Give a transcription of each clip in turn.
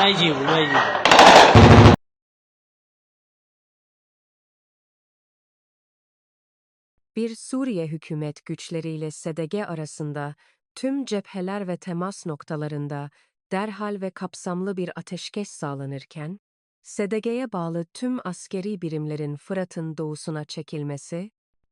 Bulmayacağım. Bir Suriye hükümet güçleriyle SDG arasında tüm cepheler ve temas noktalarında derhal ve kapsamlı bir ateşkes sağlanırken, SDG'ye bağlı tüm askeri birimlerin Fırat'ın doğusuna çekilmesi,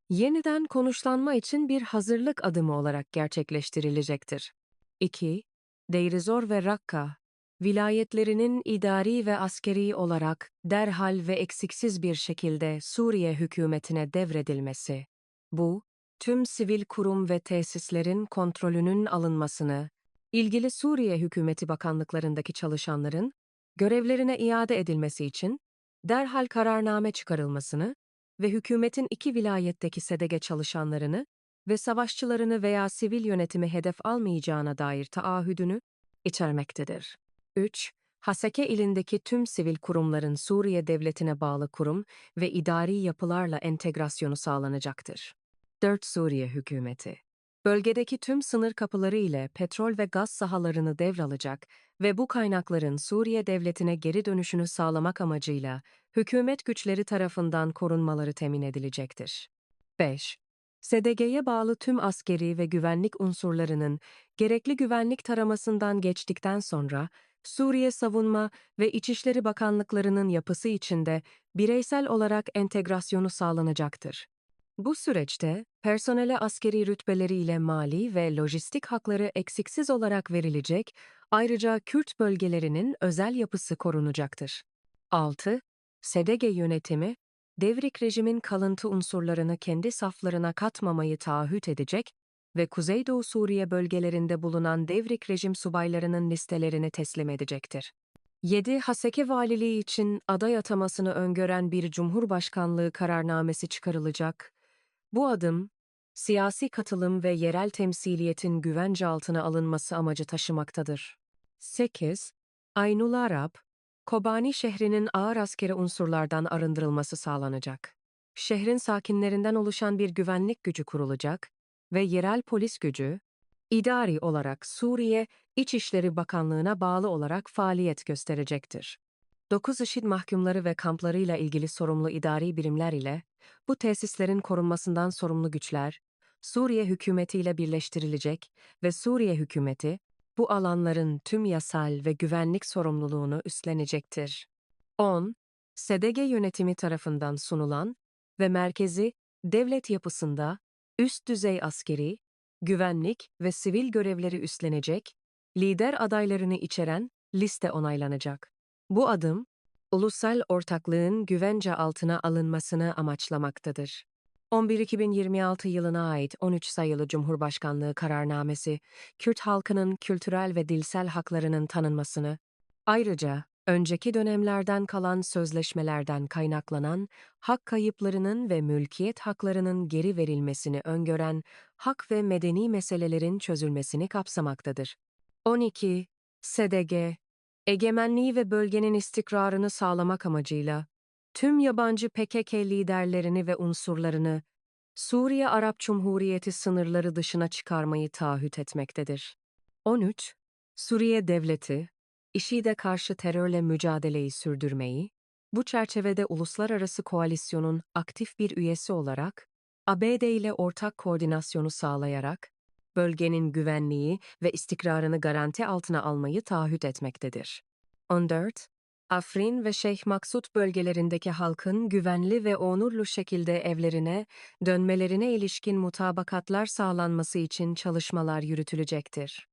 yeniden konuşlanma için bir hazırlık adımı olarak gerçekleştirilecektir. 2. Deirizor ve Rakka, vilayetlerinin idari ve askeri olarak derhal ve eksiksiz bir şekilde Suriye hükümetine devredilmesi. Bu, tüm sivil kurum ve tesislerin kontrolünün alınmasını, ilgili Suriye hükümeti bakanlıklarındaki çalışanların görevlerine iade edilmesi için derhal kararname çıkarılmasını ve hükümetin iki vilayetteki SEDEGE çalışanlarını ve savaşçılarını veya sivil yönetimi hedef almayacağına dair taahhüdünü içermektedir. 3. Haseke ilindeki tüm sivil kurumların Suriye devletine bağlı kurum ve idari yapılarla entegrasyonu sağlanacaktır. 4. Suriye hükümeti Bölgedeki tüm sınır kapıları ile petrol ve gaz sahalarını devralacak ve bu kaynakların Suriye devletine geri dönüşünü sağlamak amacıyla hükümet güçleri tarafından korunmaları temin edilecektir. 5. SDG'ye bağlı tüm askeri ve güvenlik unsurlarının gerekli güvenlik taramasından geçtikten sonra Suriye Savunma ve İçişleri Bakanlıklarının yapısı içinde bireysel olarak entegrasyonu sağlanacaktır. Bu süreçte personele askeri rütbeleriyle mali ve lojistik hakları eksiksiz olarak verilecek, ayrıca Kürt bölgelerinin özel yapısı korunacaktır. 6. SEDEGE yönetimi, devrik rejimin kalıntı unsurlarını kendi saflarına katmamayı taahhüt edecek ve Kuzeydoğu Suriye bölgelerinde bulunan devrik rejim subaylarının listelerini teslim edecektir. 7. Haseke Valiliği için aday atamasını öngören bir Cumhurbaşkanlığı kararnamesi çıkarılacak. Bu adım, siyasi katılım ve yerel temsiliyetin güvence altına alınması amacı taşımaktadır. 8. Aynul Arap, Kobani şehrinin ağır askeri unsurlardan arındırılması sağlanacak. Şehrin sakinlerinden oluşan bir güvenlik gücü kurulacak ve yerel polis gücü, idari olarak Suriye İçişleri Bakanlığı'na bağlı olarak faaliyet gösterecektir. 9 IŞİD mahkumları ve kamplarıyla ilgili sorumlu idari birimler ile bu tesislerin korunmasından sorumlu güçler, Suriye hükümetiyle birleştirilecek ve Suriye hükümeti bu alanların tüm yasal ve güvenlik sorumluluğunu üstlenecektir. 10. SEDEGE yönetimi tarafından sunulan ve merkezi devlet yapısında üst düzey askeri, güvenlik ve sivil görevleri üstlenecek, lider adaylarını içeren liste onaylanacak. Bu adım, ulusal ortaklığın güvence altına alınmasını amaçlamaktadır. 11-2026 yılına ait 13 sayılı Cumhurbaşkanlığı kararnamesi, Kürt halkının kültürel ve dilsel haklarının tanınmasını, ayrıca önceki dönemlerden kalan sözleşmelerden kaynaklanan hak kayıplarının ve mülkiyet haklarının geri verilmesini öngören hak ve medeni meselelerin çözülmesini kapsamaktadır. 12. SDG egemenliği ve bölgenin istikrarını sağlamak amacıyla tüm yabancı PKK liderlerini ve unsurlarını Suriye Arap Cumhuriyeti sınırları dışına çıkarmayı taahhüt etmektedir. 13. Suriye Devleti, IŞİD'e karşı terörle mücadeleyi sürdürmeyi, bu çerçevede uluslararası koalisyonun aktif bir üyesi olarak, ABD ile ortak koordinasyonu sağlayarak, bölgenin güvenliği ve istikrarını garanti altına almayı taahhüt etmektedir. 14. Afrin ve Şeyh Maksut bölgelerindeki halkın güvenli ve onurlu şekilde evlerine, dönmelerine ilişkin mutabakatlar sağlanması için çalışmalar yürütülecektir.